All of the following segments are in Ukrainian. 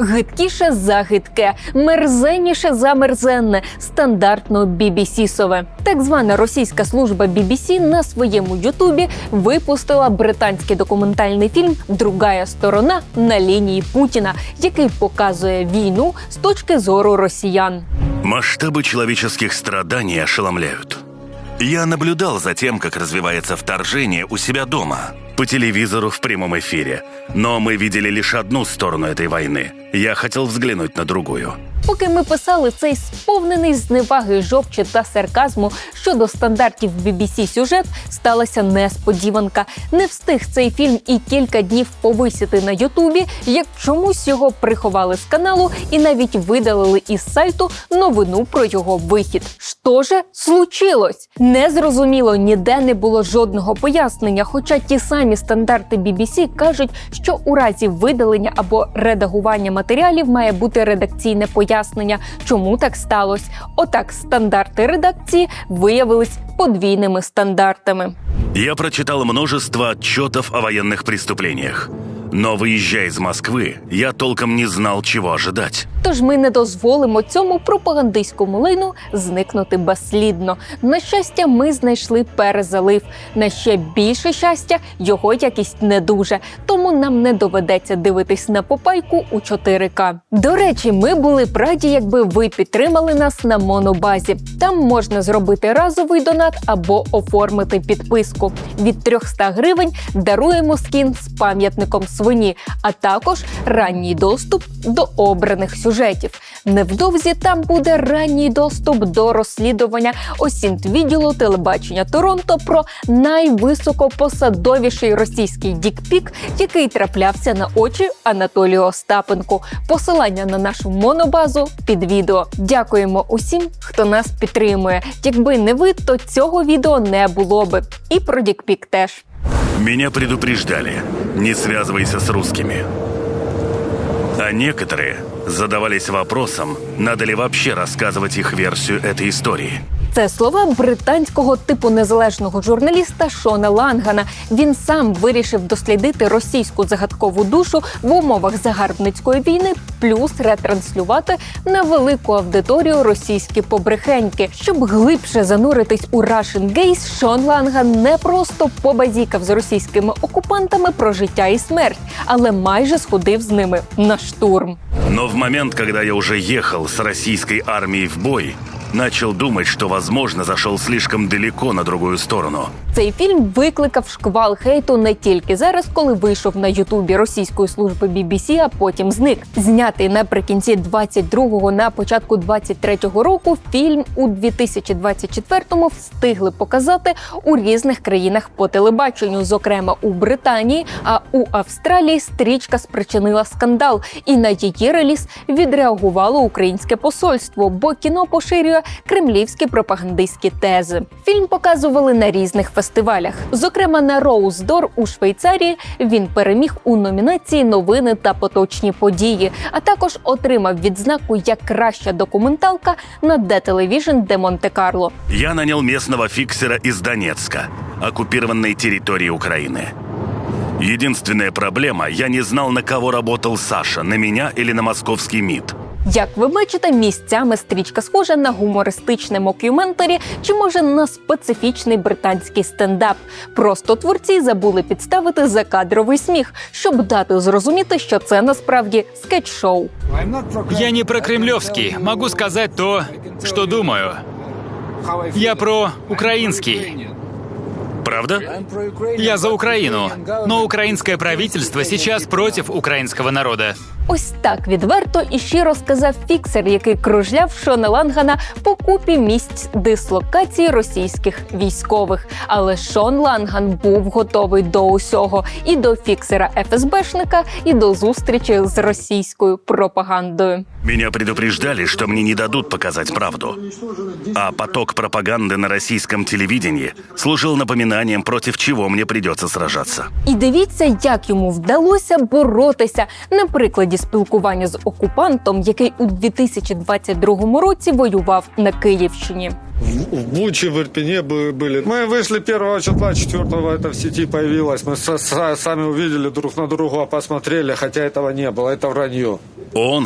Гидкіше за гидке, мерзенніше за мерзенне, стандартно BBC-сове. Так звана російська служба BBC на своєму Ютубі випустила британський документальний фільм Другая сторона на лінії Путіна, який показує війну з точки зору росіян. Масштабы человеческих страданий ошеломляют. Я наблюдал за тем, как развивается вторжение у себя дома, по телевизору в прямом эфире. Но мы видели лишь одну сторону этой войны. Я хотел взглянуть на другую. Поки ми писали цей сповнений зневаги, жовчі та сарказму щодо стандартів BBC сюжет, сталася несподіванка. Не встиг цей фільм і кілька днів повисіти на Ютубі, як чомусь його приховали з каналу і навіть видалили із сайту новину про його вихід. Що же случилось? Незрозуміло, ніде не було жодного пояснення. Хоча ті самі стандарти BBC кажуть, що у разі видалення або редагування матеріалів має бути редакційне пояснення, чому так сталося. Отак, стандарти редакції виявились подвійними стандартами. Я прочитал множество отчетов о военных преступлениях. Но выезжая из Москвы, я толком не знал, чего ожидать. Тож ми не дозволимо цьому пропагандистському лайну зникнути безслідно. На щастя, ми знайшли перезалив. На ще більше щастя, його якість не дуже. Тому нам не доведеться дивитись на попайку у 4К. До речі, ми були б раді, якби ви підтримали нас на монобазі. Там можна зробити разовий донат або оформити підписку. Від 300 гривень даруємо скін з пам'ятником свині, а також ранній доступ до обраних сюжетів. Невдовзі там буде ранній доступ до розслідування осінт відділу телебачення Торонто про найвисокопосадовіший російський дікпік, який траплявся на очі Анатолію Остапенку. Посилання на нашу монобазу під відео. Дякуємо усім, хто нас підтримує. Якби не ви, то цього відео не було би. І про дікпік теж. Меня предупреждали, не связывайся с русскими. А некоторые задавались вопросом, надо ли вообще рассказывать их версию этой истории. це слова британського типу незалежного журналіста Шона Лангана. Він сам вирішив дослідити російську загадкову душу в умовах загарбницької війни, плюс ретранслювати на велику аудиторію російські побрехеньки. Щоб глибше зануритись у Russian Gaze, Шон Ланган не просто побазікав з російськими окупантами про життя і смерть, але майже сходив з ними на штурм. Но в момент, когда я уже ехал с российской армией в бой, начал думать, что, возможно, зашел слишком далеко на другую сторону. Цей фільм викликав шквал хейту не тільки зараз, коли вийшов на Ютубі російської служби BBC, а потім зник. Знятий наприкінці 22-го, на початку 23-го року. Фільм у 2024-му встигли показати у різних країнах по телебаченню, зокрема у Британії. А у Австралії стрічка спричинила скандал, і на її реліз відреагувало українське посольство, бо кіно поширює кремлівські пропагандистські тези. Фільм показували на різних фестивалях. Зокрема, на Роуздор у Швейцарії він переміг у номінації Новини та поточні події, а також отримав відзнаку як краща документалка на The Television де Монте-Карло. Я нанял местного фиксера из Донецка, оккупированной территории Украины. Единственная проблема, я не знал, на кого работал Саша, на меня или на московский МИД. Як ви бачите, місцями стрічка схожа на гумористичне мокюментарі чи може на специфічний британський стендап. Просто творці забули підставити закадровий сміх, щоб дати зрозуміти, що це насправді скетч-шоу. Я не про кремлевский. Могу сказать то, что думаю. Я про украинский. Правда? Я за Украину. Но украинское правительство сейчас против украинского народа. Ось так відверто і щиро сказав фіксер, який кружляв Шона Лангана по купі місць дислокації російських військових. Але Шон Ланган був готовий до усього і до фіксера ФСБшника, і до зустрічі з російською пропагандою. Меня предупреждали, что мне не дадут показать правду. А поток пропаганды на российском телевидении служил напоминанием, против чего мне придется сражаться. І дивіться, як йому вдалося боротися на прикладі спілкування з окупантом, який у 2022 році воював на Київщині. В в Буче, в Ирпене бы- были. Мы вышли первого числа, четвертого это в сети появилось. Мы со- со- сами увидели друг на друга, посмотрели, хотя этого не было, это вранье. ООН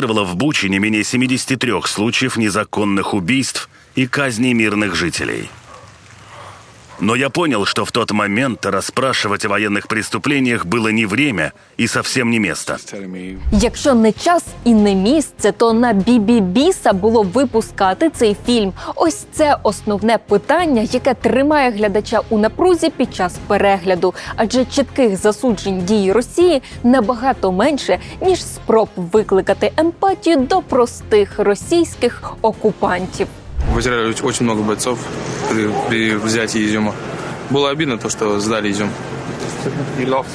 задокументировала в Буче не менее 73 случаев незаконных убийств и казней мирных жителей. Но я понял, что в тот момент расспрашивать о военных преступлениях было не время и совсем не место. Якщо не час і не місце, то на Бібі-Біса було випускати цей фільм. Ось це основне питання, яке тримає глядача у напрузі під час перегляду, адже чітких засуджень дії Росії набагато менше ніж спроб викликати емпатію до простих російських окупантів. Потеряли очень много бойцов при, при взятии Изюма. Было обидно то, что сдали Изюм.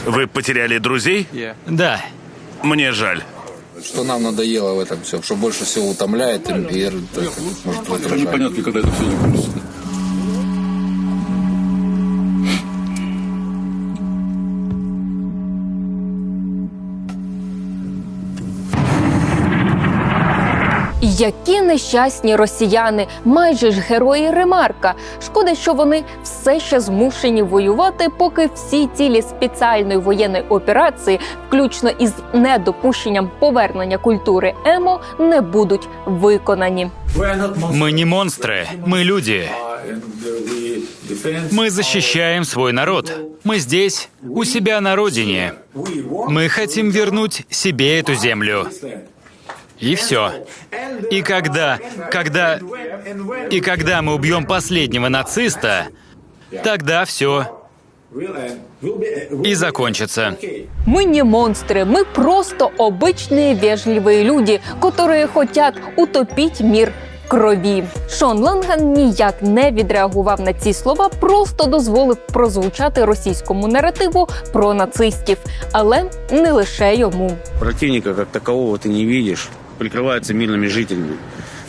Вы потеряли друзей? Да, Мне жаль. Что нам надоело в этом все, что больше всего утомляет и, может раздражает. Непонятно, когда это все закончится. Які нещасні росіяни, майже ж герої Ремарка. Шкода, що вони все ще змушені воювати, поки всі цілі спеціальної воєнної операції, включно із недопущенням повернення культури емо, не будуть виконані. мы не монстры, мы люди. Мы защищаем свой народ. Мы здесь, у себя на родине. Мы хотим вернуть себе эту землю. И все. И когда, когда, и когда мы убьем последнего нациста, тогда все и закончится. Мы не монстры, мы просто обычные вежливые люди, которые хотят утопить мир в крові. Шон Ланган ніяк не відреагував на ці слова, просто дозволив прозвучати російському наративу про нацистів, але не лише йому. Противника как такового ты не видишь. Прикрываются мирными жителями.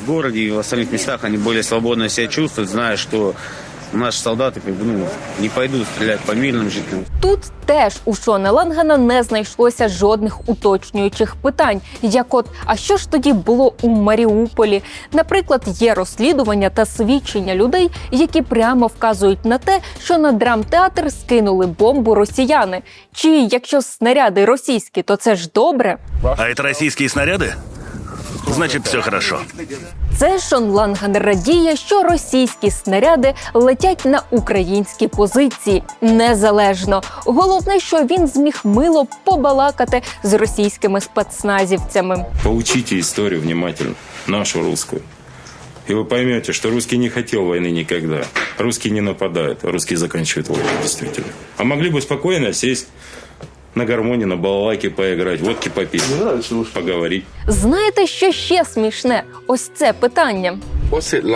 В городе и в остальных местах они более свободно себя чувствуют, зная, что наши солдаты как бы, ну, не пойдут стрелять по мирным жителям. Тут теж у Шона Лангана не знайшлося жодних уточнюючих питань. Як от, а що ж тоді було у Маріуполі? Наприклад, є розслідування та свідчення людей, які прямо вказують на те, що на драмтеатр скинули бомбу росіяни. Чи якщо снаряди російські, то це ж добре? А это российские снаряды? Значит, все хорошо. Це Шон Ланган радіє, що російські снаряди летять на українські позиції незалежно. Головне, що він зміг мило побалакати з російськими спецназівцями. Поучите историю внимательно, нашу русскую. И вы поймете, что русский не хотел войны никогда. Русский не нападает, а русский заканчивает войну, действительно. А могли бы спокойно сесть на гармонии, на балалайке поиграть, водки попить, поговорить. Знаєте, що ще смішне? Ось це питання.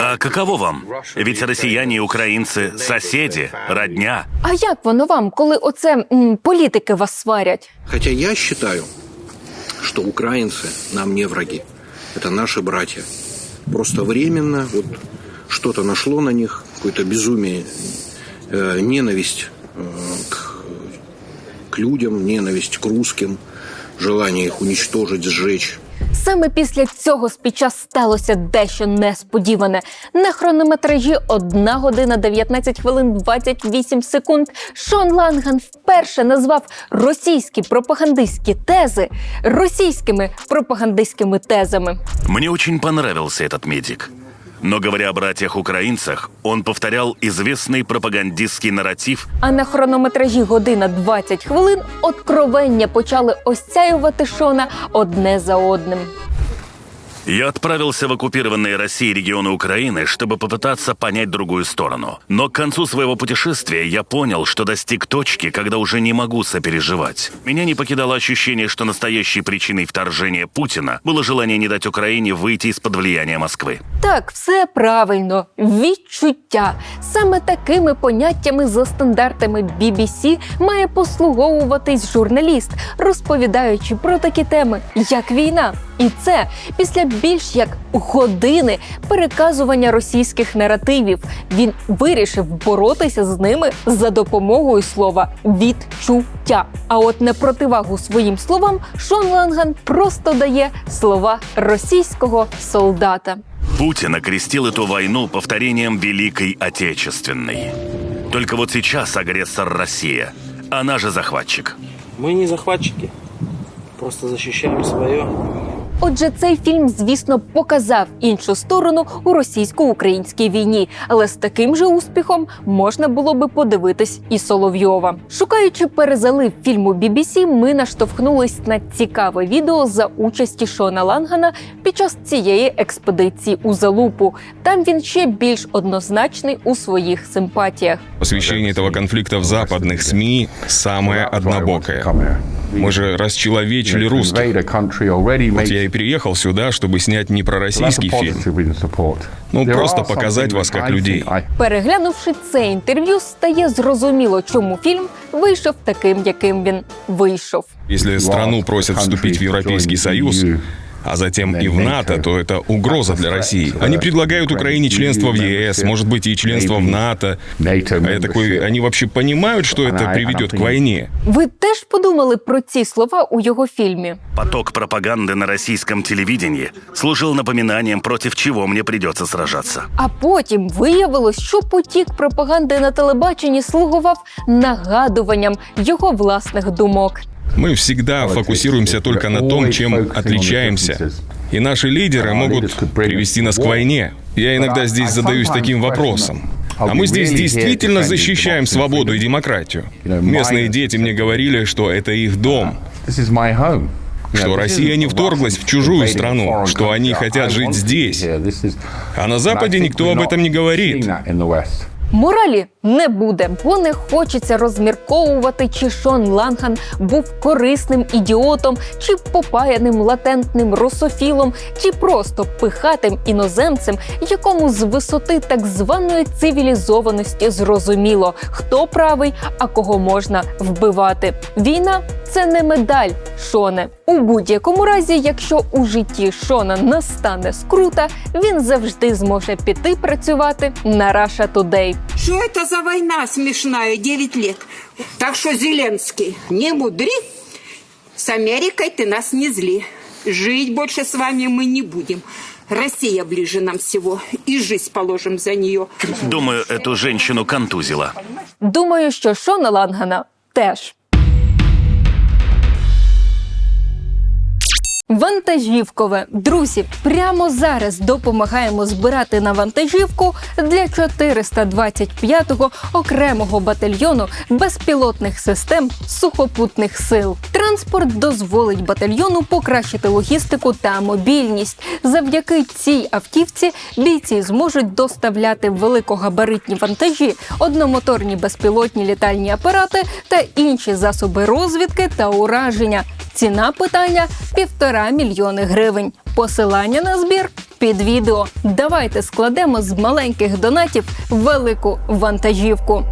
А каково вам? Ведь россияне и украинцы – соседи, родня. А як воно вам, коли оце м, політики вас сварять? Хотя я считаю, что украинцы нам не враги. Это наши братья. Просто временно вот что-то нашло на них, какое-то безумие, э, ненависть э, к, к людям, ненависть к русским, желание их уничтожить, сжечь. Саме після цього спіча сталося дещо несподіване. На хронометражі 1 година 19 хвилин 28 секунд Шон Ланган вперше назвав російські пропагандистські тези російськими пропагандистськими тезами. Мне очень понравился этот медик. Но говоря о братьях-украинцах, он повторял известный пропагандистский нарратив А на хронометражі година 20 хвилин откровення почали осяювати Шона одне за одним. Я отправился в оккупированные Россией регионы Украины, чтобы попытаться понять другую сторону. Но к концу своего путешествия я понял, что достиг точки, когда уже не могу сопереживать. Меня не покидало ощущение, что настоящей причиной вторжения Путина было желание не дать Украине выйти из-под влияния Москвы. Так, все правильно. Відчуття. Саме такими поняттями за стандартами BBC має послуговуватись журналіст, розповідаючи про такі теми, як війна. І це після більш як години переказування російських наративів. Він вирішив боротися з ними за допомогою слова відчуття. А от на противагу своїм словам Шон Ланган просто дає слова російського солдата. Путин окрестил эту войну повторением Великой Отечественной. Только вот сейчас агрессор Россия. Она же захватчик. Мы не захватчики. просто защищаем свое. Отже, цей фільм, звісно, показав іншу сторону у російсько-українській війні, але з таким же успіхом можна було би подивитись і Соловйова. Шукаючи перезалив фільму BBC, ми наштовхнулись на цікаве відео за участі Шона Лангана під час цієї експедиції у Залупу. Там він ще більш однозначний у своїх симпатіях. Освещение этого конфликта в западных СМИ самое однобокое. Мы же расчеловечили русских. Вот я и переехал сюда, чтобы снять не про российский фильм, ну просто показать вас как людей. Переглянувши це інтерв'ю, стає зрозуміло, чому фільм вийшов таким, яким він вийшов. Якщо страну просять вступить в Європейський Союз, а затем и в НАТО, то это угроза для России. Они предлагают Украине членство в ЕС, может быть и членство в НАТО. А я такой, они вообще понимают, что это приведет к войне? Ви теж подумали про ці слова у його фільмі? Поток пропаганды на российском телевидении служил напоминанием, против чего мне придется сражаться. А потім виявилось, що потік пропаганди на телебаченні слугував нагадуванням його власних думок. Мы всегда фокусируемся только на том, чем отличаемся. И наши лидеры могут привести нас к войне. Я иногда здесь задаюсь таким вопросом. А мы здесь действительно защищаем свободу и демократию. Местные дети мне говорили, что это их дом, что Россия не вторглась в чужую страну, что они хотят жить здесь. А на Западе никто об этом не говорит. Моралі не буде, бо не хочеться розмірковувати, чи Шон Ланган був корисним ідіотом, чи попаяним латентним русофілом, чи просто пихатим іноземцем, якому з висоти так званої цивілізованості зрозуміло, хто правий, а кого можна вбивати. Війна це не медаль, Шоне. У будь-якому разі, якщо у житті Шона настане скрута, він завжди зможе піти працювати на Russia Today. Что это за война смешная, 9 лет? Так что, Зеленский, не мудри. С Америкой ты нас не зли. Жить больше с вами мы не будем. Россия ближе нам всего. И жизнь положим за нее. Думаю, эту женщину контузило. Думаю, що Шона Лангана теж. Вантажівкове. Друзі, прямо зараз допомагаємо збирати на вантажівку для 425-го окремого батальйону безпілотних систем сухопутних сил. Транспорт дозволить батальйону покращити логістику та мобільність. Завдяки цій автівці бійці зможуть доставляти великогабаритні вантажі, одномоторні безпілотні літальні апарати та інші засоби розвідки та ураження. Ціна питання півтора мільйони гривень. Посилання на збір під відео. Давайте складемо з маленьких донатів велику вантажівку.